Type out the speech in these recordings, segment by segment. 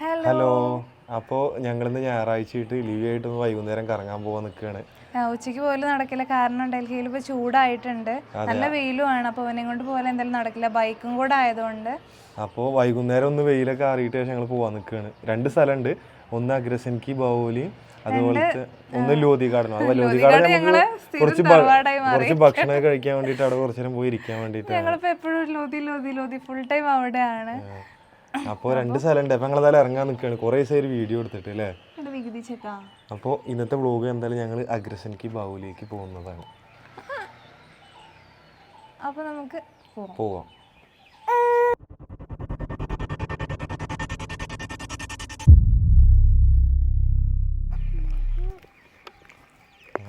Hello അപ്പോൾ ഞങ്ങളിന്ന് ഞായറാഴ്ചയായിട്ട് leave ആയിട്ട് വൈകുന്നേരം കറങ്ങാൻ പോവാൻ നിൽക്കുകയാണ് ഉച്ചയ്ക്ക് പോലും നടക്കില്ല. കാരണം ഡൽഹിയിൽ ഇപ്പോൾ ചൂടായിട്ടുണ്ട്. നല്ല വെയിലുമാണ്. അപ്പോൾ അവനെ കൊണ്ട് പോലെ എന്തായാലും നടക്കില്ല. ബൈക്കും കൂടെ ആയതുകൊണ്ട്. അപ്പോൾ വൈകുന്നേരം ഒന്ന് വെയിലൊക്കെ ആറിയിട്ട് ഞങ്ങൾ പോവാൻ നിൽക്കുകയാണ് രണ്ട് സ്ഥലമുണ്ട് ഒന്ന് അഗ്രസൻകി ബാവോലി അതുപോലെ ഒന്ന് ലോധി ഗാർഡൻ അത് ലോധി ഗാർഡൻ ഞങ്ങൾ കുറച്ച്. കുറച്ച് ഭക്ഷണം കഴിക്കാൻ വേണ്ടിയിട്ട് അവിടെ കുറച്ചു നേരം പോയി ഇരിക്കാൻ വേണ്ടിയിട്ട് ഞങ്ങളിപ്പോ എപ്പോഴും ലോതി ലോതി ലോതി ഫുൾ ടൈം അവിടെയാണ്. അപ്പോൾ രണ്ട് സ്ഥലമുണ്ട്. അപ്പോൾ ഞങ്ങൾ അതായത് ഇറങ്ങാൻ നിൽക്കുകയാണ്. കുറേ ഒരു വീഡിയോ എടുത്തിട്ട് അല്ലേ? അപ്പോ അപ്പോൾ ഇന്നത്തെ വ്ളോഗ് എന്തായാലും ഞങ്ങൾ അഗ്രസനിക്ക് ബാഹുലേക്ക് പോകുന്നതാണ്. അപ്പോൾ നമുക്ക് പോവാം.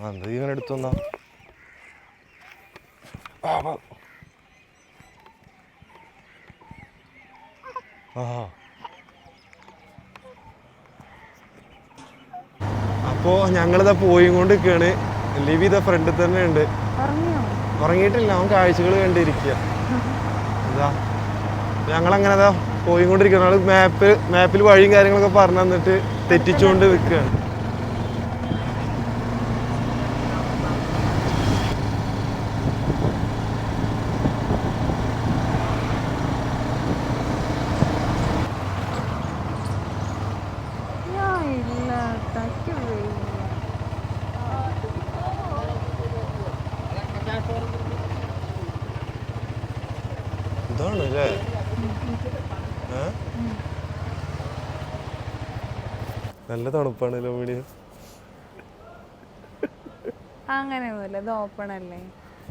എന്താ ഇങ്ങനെ എടുത്തു എന്താ അപ്പോ ഞങ്ങളിതാ പോയി കൊണ്ട് നിൽക്കുകയാണ് ലിവി ഇതാ ഫ്രണ്ടിൽ തന്നെ ഉണ്ട് ഉറങ്ങിയിട്ടില്ല. അവൻ കാഴ്ചകൾ കണ്ടിരിക്കുക ഇതാ. ഞങ്ങളങ്ങനെ പോയി പോയിക്കൊണ്ടിരിക്കണം. ഞങ്ങൾ മാപ്പ് മാപ്പിൽ വഴിയും കാര്യങ്ങളൊക്കെ പറഞ്ഞു തന്നിട്ട് തെറ്റിച്ചുകൊണ്ട് നിൽക്കുകയാണ് ഞാൻ ഇല്ല തയ്ക്ക് വയ്യ. ഇതാണ് അല്ലേ നല്ല തണുപ്പാണല്ലോ മീഡിയ? അങ്ങനെയൊന്നുമില്ല ഇത് ഓപ്പൺ അല്ലേ?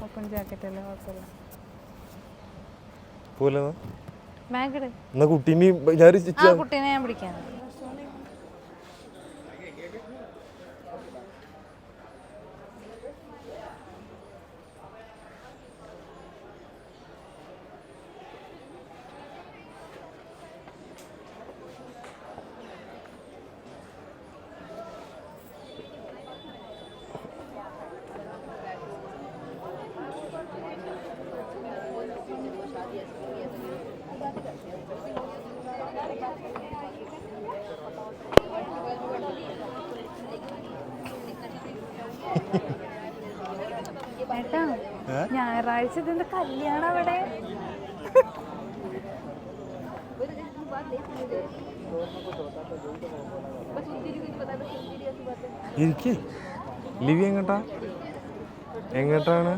ഓപ്പൺ ജാക്കറ്റ് അല്ലേ? കുഴപ്പമില്ല. പോലെ എന്നാ? കുട്ടീനെ ഞാൻ കുട്ടീനെ ഞാൻ പിടിക്കാൻ ഏട്ടാ ഞായറാഴ്ച ഇതിന്റെ കല്യാണം അവിടെ? ഇരിക്കേ. ലിവി എങ്ങട്ടാ? എങ്ങട്ടാണ്?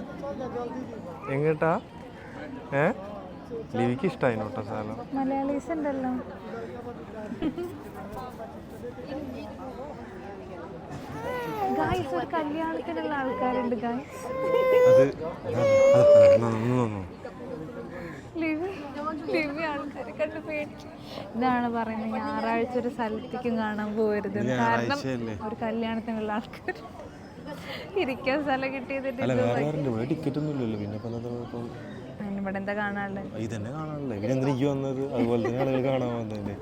എങ്ങട്ടാ? ഏ? ലിവിക്ക് ഇഷ്ടമായി കേട്ടോ സ്ഥലം മലയാളീസ് ഉണ്ടല്ലോ. ഗായ്സ് ഒരു കല്യാണത്തിനുള്ള ആൾക്കാരുണ്ട് ഗായ്സ് ഇതാണ് പറയുന്നത് ഞായറാഴ്ച ഒരു സ്ഥലത്തേക്കും കാണാൻ പോകരുത്. കാരണം ഒരു കല്യാണത്തിനുള്ള ആൾക്കാർ ഇരിക്കാൻ സ്ഥലം ഇവിടെ ടിക്കറ്റ് ഒന്നും ഇല്ലല്ലോ. പിന്നെ ഇവിടെ എന്താ കാണാനുള്ളത് ഇതന്നെ പിന്നെ വന്നത്? അതുപോലെ തന്നെ ആളുകൾ കാണാൻ വന്നതല്ലേ?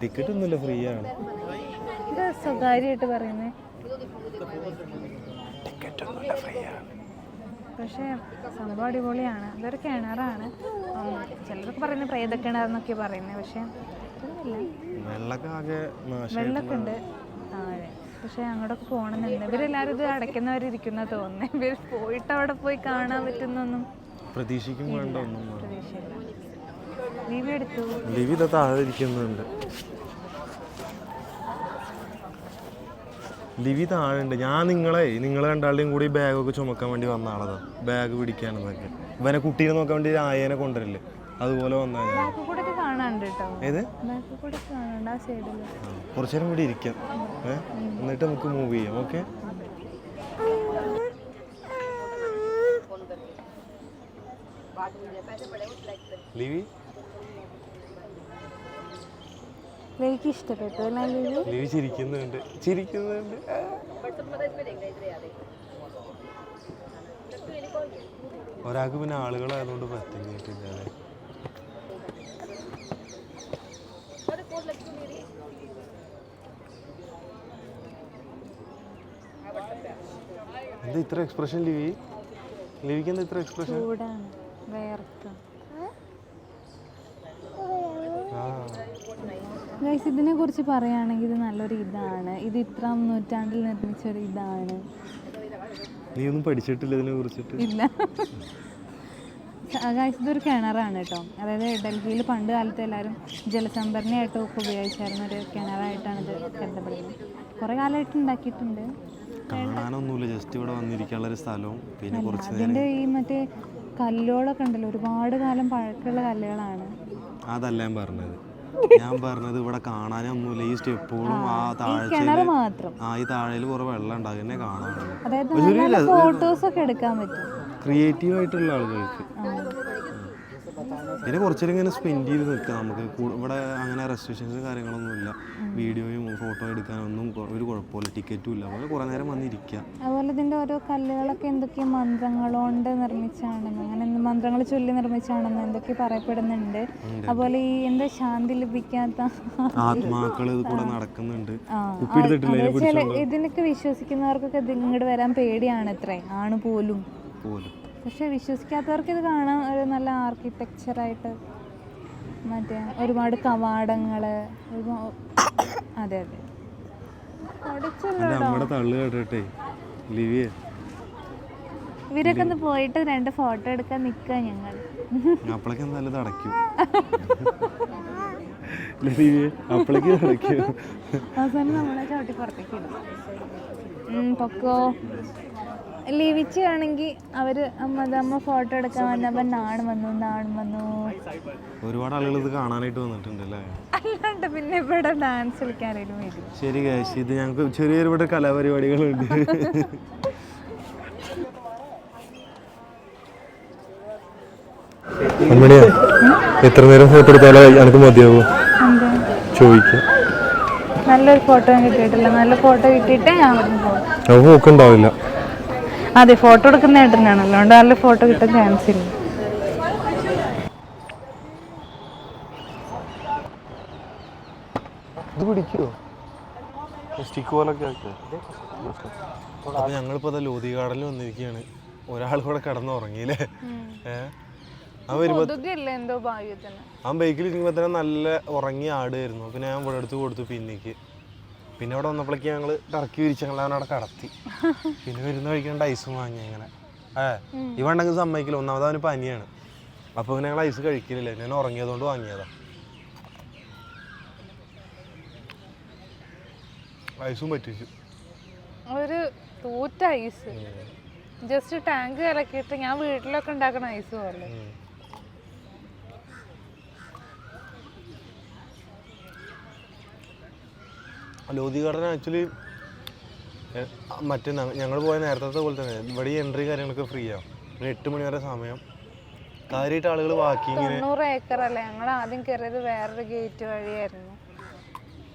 ടിക്കറ്റ് ഒന്നുമില്ല ഫ്രീ ആണ്. സ്വകാര്യമായിട്ട് പറയുന്നത് പക്ഷേ സംഭവം അടിപൊളിയാണ്. ഇതൊരു കിണറാണ്. ചിലർക്ക് പറയുന്നത് പ്രേത കിണറെന്നൊക്കെ പറയുന്നത്. പക്ഷേ വെള്ളമൊക്കെ ഉണ്ട്. താഴെ പക്ഷേ അങ്ങോട്ടൊക്കെ പോകണമെന്നുണ്ട്. ഇവരെല്ലാവരും ഇത് അടയ്ക്കുന്നവരിയ്ക്കുന്ന തോന്നുന്നത് ഇവർ പോയിട്ട് അവിടെ പോയി കാണാൻ പറ്റുന്നൊന്നും പ്രതീക്ഷിക്കും വേണ്ട ഒന്നും? വേണ്ട. പ്രതീക്ഷയില്ല. ലിവി എടുത്തു. ലിവി താഴെ ഇരിക്കുന്നുണ്ട്. ലിവി താഴെ ഉണ്ട് ഞാൻ നിങ്ങളെ നിങ്ങൾ രണ്ടാളുടെയും കൂടി ബാഗൊക്കെ ചുമക്കാൻ വേണ്ടി വന്ന ആളതാ. ബാഗ് പിടിക്കാനെന്നൊക്കെ. ഇവനെ കുട്ടീനെ നോക്കാൻ വേണ്ടി ആയേനെ കൊണ്ടുവരില്ലേ അതുപോലെ വന്നാ ഞാൻ ഏത്? കുറച്ചു നേരം കൂടി ഇരിക്കാം. എന്നിട്ട് നമുക്ക് മൂവ് ചെയ്യാം. Okay Livi? എനിക്ക് ഇഷ്ടപ്പെട്ടു ലിവി ചിരിക്കുന്നുണ്ട്. ചിരിക്കുന്നുണ്ട്. ഒരാൾക്ക് പിന്നെ ആളുകളായതുകൊണ്ട് പറ്റുന്നിട്ടില്ല അല്ലേ? എന്താ ഇത്ര എക്സ്പ്രഷൻ ലിവി? ലിവിക്ക് എന്താ ഇത്ര എക്സ്പ്രഷൻ ഗൈസ് ഇതിനെക്കുറിച്ച് പറയുകയാണെങ്കിൽ ഇത് നല്ലൊരു ഇതാണ്. ഇത് ഇത്രാം നൂറ്റാണ്ടിൽ നിർമ്മിച്ച ഒരു ഇതാണ്. നീ ഒന്നും പഠിച്ചിട്ടില്ല ഇതിനെ കുറിച്ചിട്ട്. ഇല്ല. ഗൈസ് ഇതൊരു കിണറാണ് കേട്ടോ. അതായത് ഡൽഹിയിൽ പണ്ട് കാലത്ത് എല്ലാവരും ജലസംഭരണിയായിട്ട് ഒക്കെ ഉപയോഗിച്ചായിരുന്ന ഒരു കിണറായിട്ടാണ് ഇത് കരുതപ്പെടുന്നത്. കുറേ കാലമായിട്ട് ഉണ്ടാക്കിയിട്ടുണ്ട്. കാണാനൊന്നുമില്ല. ജസ്റ്റ് ഇവിടെ വന്നിരിക്കാനുള്ള ഒരു സ്ഥലവും പിന്നെ കുറച്ച് അതിന്റെ ഈ മറ്റേ കല്ലുകളൊക്കെ ഉണ്ടല്ലോ. ഒരുപാട് കാലം പഴക്കമുള്ള കല്ലുകളാണ്. അതല്ല ഞാൻ പറഞ്ഞത്. ഞാൻ പറഞ്ഞത് ഇവിടെ കാണാനൊന്നുമില്ല ഈ സ്റ്റെപ്പുകളും ആ താഴെ താഴ്ചയിൽ ആ ഈ താഴയിൽ കുറെ വെള്ളം ഉണ്ടാകും. എന്നെ അതായത് നല്ല നല്ല എടുക്കാൻ പറ്റും. ക്രിയേറ്റീവ് ആയിട്ടുള്ള ആളുകൾക്ക്. പിന്നെ കുറച്ചേരം ഇങ്ങനെ സ്പെൻഡ് ചെയ്ത് നിൽക്കാം. നമുക്ക് ഇവിടെ അങ്ങനെ റെസ്ട്രിക്ഷൻസ് കാര്യങ്ങളൊന്നുമില്ല. വീഡിയോയും ഫോട്ടോ എടുക്കാനൊന്നും ഒരു കുഴപ്പമില്ല. ടിക്കറ്റും ഇല്ല. അപ്പോൾ കുറേ നേരം വന്നിരിക്കുക അതുപോലെ ഇതിന്റെ ഓരോ കല്ലുകളൊക്കെ എന്തൊക്കെയോ മന്ത്രങ്ങളോണ്ട് നിർമ്മിച്ചാണെന്ന്. അങ്ങനെ മന്ത്രങ്ങൾ ചൊല്ലി നിർമ്മിച്ചാണെന്ന് എന്തൊക്കെ പറയപ്പെടുന്നുണ്ട്. അതുപോലെ ഈ എന്താ ശാന്തി ലഭിക്കാത്ത ആത്മാക്കൾ ഇത് കൂടെ നടക്കുന്നുണ്ട്. ഇതിനൊക്കെ വിശ്വസിക്കുന്നവർക്കൊക്കെ ഇത് ഇങ്ങോട്ട് വരാൻ പേടിയാണ് ഇത്രേ ആണ് പോലും. പോലും. പക്ഷെ വിശ്വസിക്കാത്തവർക്ക് ഇത് കാണാൻ ഒരു നല്ല ആർക്കിടെക്ചറായിട്ട് മറ്റേ ഒരുപാട് കവാടങ്ങൾ അതെ അതെ. ഇവരൊക്കെ ഒന്ന് പോയിട്ട് രണ്ട് ഫോട്ടോ എടുക്കാൻ നിൽക്കുക ഞങ്ങൾ അടയ്ക്കും. അവസാനം നമ്മളെ ചവിട്ടി പുറത്തേക്ക് ഇടും. പൊക്കോ. ലിവിച്ച് ആണെങ്കിൽ അവർ അമ്മ ഫോട്ടോ എടുക്കാൻ വന്നപ്പോൾ നാണ് വന്നു നാണ് വന്നു. ഒരുപാട് ആളുകൾ ഇത് കാണാനായിട്ട് വന്നിട്ടുണ്ട് അല്ലേ അല്ലാണ്ട് പിന്നെ ഇവിടെ ഡാൻസ് കളിക്കാനായിട്ട് വരും ശരി കാശ് ഇത് ഞങ്ങൾക്ക് ചെറിയൊരു ഇവിടെ കലാപരിപാടികളുണ്ട്. അമ്മണിയാ എത്ര നേരം ഫോട്ടോ എടുത്താലോ എനിക്ക് മതിയാവും? ചോദിക്കാം. നല്ലൊരു ഫോട്ടോ കിട്ടിയിട്ടില്ല. നല്ല ഫോട്ടോ കിട്ടിയിട്ടേ ഞാൻ പോകും അത് പോക്കുണ്ടാവില്ല. അതെ ഫോട്ടോ എടുക്കുന്ന ഏട്ടനാണല്ലോ അതുകൊണ്ട് നല്ല ഫോട്ടോ കിട്ടാൻ ചാൻസ് ഇല്ല. ഇത് പിടിക്കുമോ സ്റ്റിക്ക് പോലൊക്കെ അപ്പൊ ഞങ്ങളിപ്പോ അതാ ലോധി ഗാർഡനിൽ വന്നിരിക്കുകയാണ്. ഒരാൾ കൂടെ കിടന്നുറങ്ങിയില്ലേ? ഏഹ് അവൻ വരുമ്പോ കൊതുകല്ലേ എന്തോ ഭാഗ്യത്തിന്. ആ ബൈക്കിൽ ഇരിക്കുമ്പോ തന്നെ നല്ല ഉറങ്ങി ആടായിരുന്നു പിന്നെ ഞാൻ ഇവിടെ എടുത്ത് കൊടുത്തു പിന്നിക്ക്. പിന്നെ ഇവിടെ വന്നപ്പോഴേക്ക് ഞങ്ങൾ ടർക്കി വിരിച്ച് ഞങ്ങൾ അവനവിടെ കടത്തി. പിന്നെ വരുന്ന കഴിക്കേണ്ട ഐസ് വാങ്ങി അങ്ങനെ. ഏ ഇവ ഉണ്ടെങ്കിൽ സമ്മതിക്കില്ല. ഒന്നാമത് അവന് പനിയാണ്. അപ്പൊ പിന്നെ ഞങ്ങൾ ഐസ് കഴിക്കുന്നില്ല ഞാൻ ഉറങ്ങിയതുകൊണ്ട് വാങ്ങിയതാ. ഐസും പറ്റിച്ചു. ഒരു തൂറ്റ ഐസ്. ജസ്റ്റ് ടാങ്ക് കലക്കിയിട്ട് ഞാൻ വീട്ടിലൊക്കെ ഉണ്ടാക്കണ ഐസ് പോലെ. ലോധി ഗാർഡൻ ആക്ച്വലി മറ്റേ ഞങ്ങൾ പോയ നേരത്തെ പോലെ തന്നെ ഇവിടെ എൻട്രി കാര്യങ്ങളൊക്കെ ഫ്രീ ആണ് ഒരു എട്ട് മണി വരെ സമയം. കാര്യമായിട്ട് ആളുകൾ വാക്കിങ്ങിന് തൊണ്ണൂറ് ഏക്കർ അല്ലേ? ഞങ്ങൾ ആദ്യം കയറിയത് വേറൊരു ഗേറ്റ് വഴിയായിരുന്നു.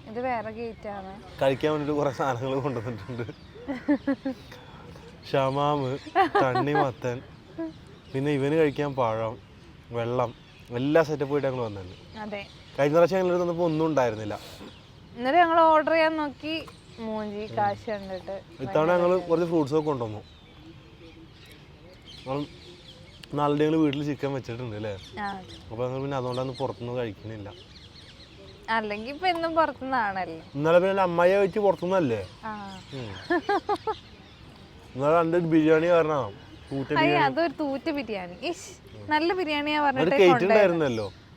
ഇത് വേറെ ഗേറ്റ് ആണ്. കഴിക്കാൻ വേണ്ടിട്ട് കുറെ സാധനങ്ങൾ കൊണ്ടുവന്നിട്ടുണ്ട്. ഷമാമ് തണ്ണിമത്തൻ പിന്നെ ഇവന് കഴിക്കാൻ പഴം വെള്ളം എല്ലാ സെറ്റപ്പ് ആയിട്ട് ഞങ്ങൾ വന്നിട്ടുണ്ട്. കഴിഞ്ഞ പ്രാവശ്യം ഞങ്ങൾ ഒന്നും ഉണ്ടായിരുന്നില്ല. എന്നിട്ട് ഞങ്ങൾ ഓർഡർ ചെയ്യാൻ നോക്കി. മൂഞ്ചി കാശ് കണ്ടിട്ട്. ഇത്തവണ ഞങ്ങൾ കുറച്ച് ഫ്രൂട്ട്സ് ഒക്കെ കൊണ്ടുവന്നു. നാല് ഞങ്ങൾ വീട്ടിൽ ചിക്കൻ വെച്ചിട്ടുണ്ട് അല്ലേ? അപ്പൊ ഞങ്ങൾ പിന്നെ അതുകൊണ്ടാണ് പുറത്തുനിന്ന് കഴിക്കുന്നില്ല അല്ലെങ്കിൽ ഇപ്പൊ എന്നും പുറത്തുനിന്നാണല്ലോ ഇന്നലെ പിന്നെ അമ്മയെ വെച്ച് പുറത്തുനിന്നല്ലേ. ഇന്നലെ രണ്ട് ബിരിയാണി കാരണം അതൊരു തൂറ്റ ബിരിയാണി. നല്ല ബിരിയാണിയാ പറഞ്ഞിട്ട്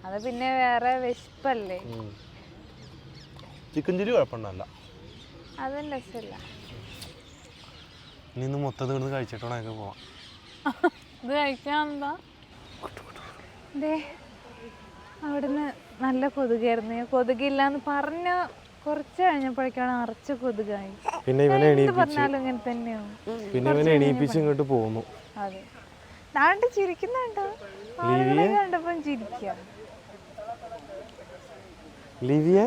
അത് പിന്നെ വേറെ വിശപ്പല്ലേ? ചിക്കൻ ചില്ലി കുഴപ്പമുണ്ടല്ല അതും രസമില്ല. ഇനി ഇന്ന് മൊത്തം ഇവിടുന്ന് കഴിച്ചിട്ടോ വേണം പോവാം ഇത് കഴിക്കാനെന്താ അവിടുന്ന് നല്ല കൊതുകായിരുന്നു. ഞാൻ കൊതുകില്ലാന്ന് പറഞ്ഞ കുറച്ച് കഴിഞ്ഞപ്പോഴേക്കാണ് അറച്ച കൊതുകായി. പിന്നെ ഇവനെ പറഞ്ഞാലും ഇങ്ങനെ തന്നെയാവും. പിന്നെ ഇവനെ എണീപ്പിച്ച് ഇങ്ങോട്ട് പോന്നു. അതെ. ദാണ്ട് ചിരിക്കുന്നുണ്ടോ കണ്ടപ്പം ചിരിക്കാം. ലിവിയെ?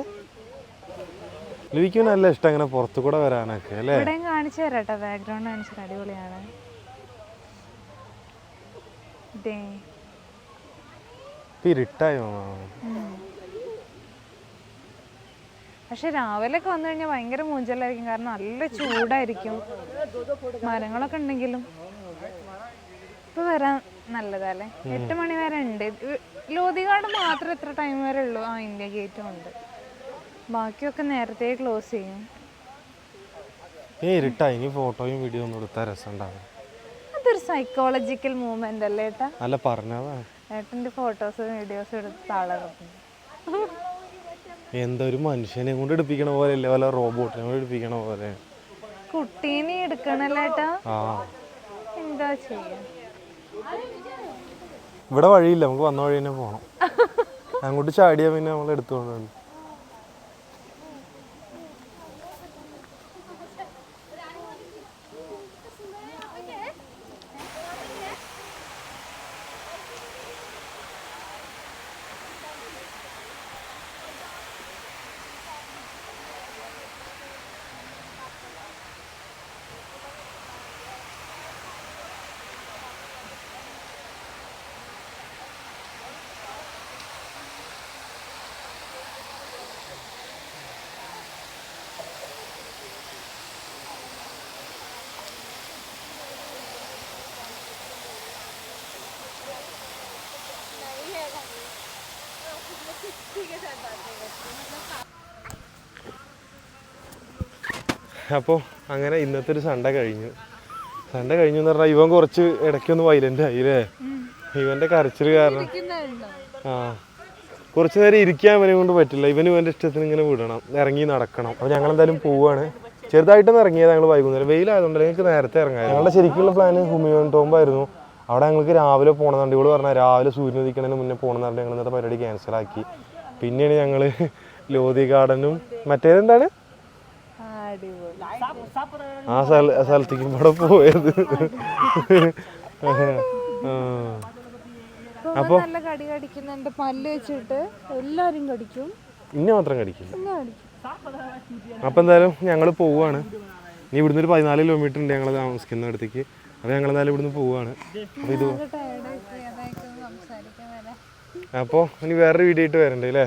ലിവിക്ക് നല്ല ഇഷ്ടം അങ്ങനെ പുറത്തു കൂടെ വരാനൊക്കെ അല്ലേ? ഇവിടെയും കാണിച്ചു തരാം കേട്ടോ ബാക്ക്ഗ്രൗണ്ട് കാണിച്ചു അടിപൊളിയാണ്. ദേ. രാവിലെ ഇരുട്ടായോ? പക്ഷെ രാവിലെയൊക്കെ വന്നു കഴിഞ്ഞാൽ ഭയങ്കര മൂഞ്ചലായിരിക്കും കാരണം നല്ല ചൂടായിരിക്കും. മരങ്ങളൊക്കെ ഉണ്ടെങ്കിലും ഇപ്പൊ വരാൻ നല്ലതല്ലേ എട്ട് മണി വരെ ഉണ്ട്. ലോധികാട് മാത്രം എത്ര ടൈം വരെ ഉള്ളൂ? ആ ഇന്ത്യ ഗേറ്റും ഉണ്ട്. ബാക്കിയൊക്കെ നേരത്തെ ക്ലോസ് ചെയ്യും. ഈ ഇരുട്ടാ ഇനി ഫോട്ടോയും വീഡിയോ ഒന്നും എടുത്താൽ രസം ഉണ്ടാവും അതൊരു സൈക്കോളജിക്കൽ മൂവ്മെന്റ് അല്ലേ ഏട്ടാ? അല്ല പറഞ്ഞതാ. ഏട്ടന്റെ ഫോട്ടോസും വീഡിയോസും എടുത്ത് തളർന്നു എന്തൊരു മനുഷ്യനെ കൊണ്ട് എടുപ്പിക്കണ പോലെ അല്ലേ വല്ല റോബോട്ടിനെ കൊണ്ട് എടുപ്പിക്കണ പോലെ. കുട്ടീനെ എടുക്കണല്ലേ ഏട്ടാ? ആ. എന്താ ചെയ്യാ? ഇവിടെ വഴിയില്ല നമുക്ക് വന്ന വഴി തന്നെ പോകണം അങ്ങോട്ട് ചാടിയാ പിന്നെ നമ്മൾ എടുത്തുകൊണ്ട് അപ്പോൾ അങ്ങനെ ഇന്നത്തെ ഒരു സണ്ട കഴിഞ്ഞു. സണ്ട കഴിഞ്ഞു എന്ന് പറഞ്ഞാൽ ഇവൻ കുറച്ച് ഇടയ്ക്കൊന്ന് വൈലന്റ് ആയി അല്ലേ ഇവന്റെ കരച്ചിൽ കാരണം. ആ. കുറച്ച് നേരം ഇരിക്കാൻ ഇവനെ കൊണ്ട് പറ്റില്ല. ഇവന് ഇവന്റെ ഇഷ്ടത്തിന് ഇങ്ങനെ വിടണം. ഇറങ്ങി നടക്കണം. അപ്പോൾ ഞങ്ങൾ എന്തായാലും പോവുകയാണ് ചെറുതായിട്ടൊന്ന് ഇറങ്ങിയത് ഞങ്ങൾ വൈകുന്നേരം. വെയിലായതുകൊണ്ട് ഞങ്ങൾക്ക് നേരത്തെ ഇറങ്ങാം ഞങ്ങളുടെ ശരിക്കുള്ള പ്ലാൻ ഹുമിയോൺ ടോംബായിരുന്നു. അവിടെ ഞങ്ങൾക്ക് രാവിലെ പോകണമെന്നുണ്ട് ഇവൾ പറഞ്ഞാൽ രാവിലെ സൂര്യൻ ഉദിക്കണതിന് മുന്നേ പോകണമെന്നുണ്ട് ഞങ്ങൾ ഇന്നത്തെ പരിപാടി ക്യാൻസൽ ആക്കി. പിന്നെയാണ് ഞങ്ങൾ ലോധി ഗാർഡനും മറ്റേതെന്താണ്? ആ സ്ഥല സ്ഥലത്തേക്കും ഇവിടെ പോയത്. അപ്പൊ നല്ല കടി കടിക്കുന്നുണ്ട്. പല്ല് വെച്ചിട്ട് കടിക്കും. ഇന്നെ മാത്രം കടിക്കില്ല. കടിക്കും. അപ്പം എന്തായാലും ഞങ്ങൾ പോവുകയാണ് ഇനി ഇവിടുന്ന് ഒരു പതിനാല് കിലോമീറ്റർ ഉണ്ട് ഞങ്ങൾ താമസിക്കുന്ന അടുത്തേക്ക്. അപ്പോൾ ഞങ്ങൾ എന്തായാലും ഇവിടുന്ന് പോവുകയാണ് അപ്പോൾ ഇത് അപ്പോൾ ഇനി വേറൊരു വീഡിയോ ആയിട്ട് വരണ്ടേ അല്ലേ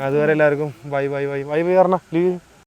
അതുവരെ എല്ലാവർക്കും bye bye bye bye bye പറഞ്ഞ ലീവ്